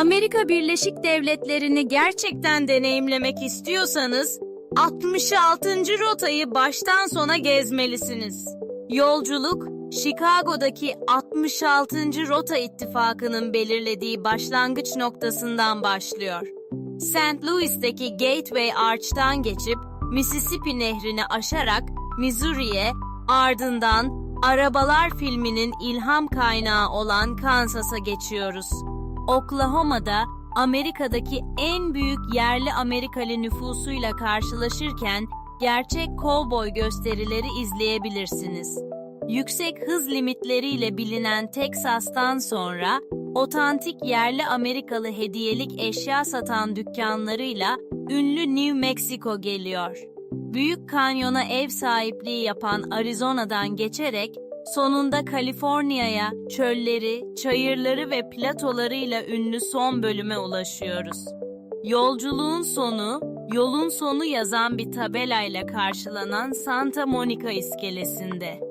Amerika Birleşik Devletleri'ni gerçekten deneyimlemek istiyorsanız 66. rotayı baştan sona gezmelisiniz. Yolculuk Chicago'daki 66. Rota ittifakının belirlediği başlangıç noktasından başlıyor. St. Louis'teki Gateway Arch'tan geçip Mississippi Nehri'ni aşarak Missouri'ye ardından Arabalar filminin ilham kaynağı olan Kansas'a geçiyoruz. Oklahoma'da Amerika'daki en büyük yerli Amerikalı nüfusuyla karşılaşırken gerçek kovboy gösterileri izleyebilirsiniz. Yüksek hız limitleriyle bilinen Teksas'tan sonra otantik yerli Amerikalı hediyelik eşya satan dükkanlarıyla ünlü New Mexico geliyor. Büyük Kanyon'a ev sahipliği yapan Arizona'dan geçerek sonunda Kaliforniya'ya çölleri, çayırları ve platolarıyla ünlü son bölüme ulaşıyoruz. Yolculuğun sonu, yolun sonu yazan bir tabelayla karşılanan Santa Monica iskelesinde.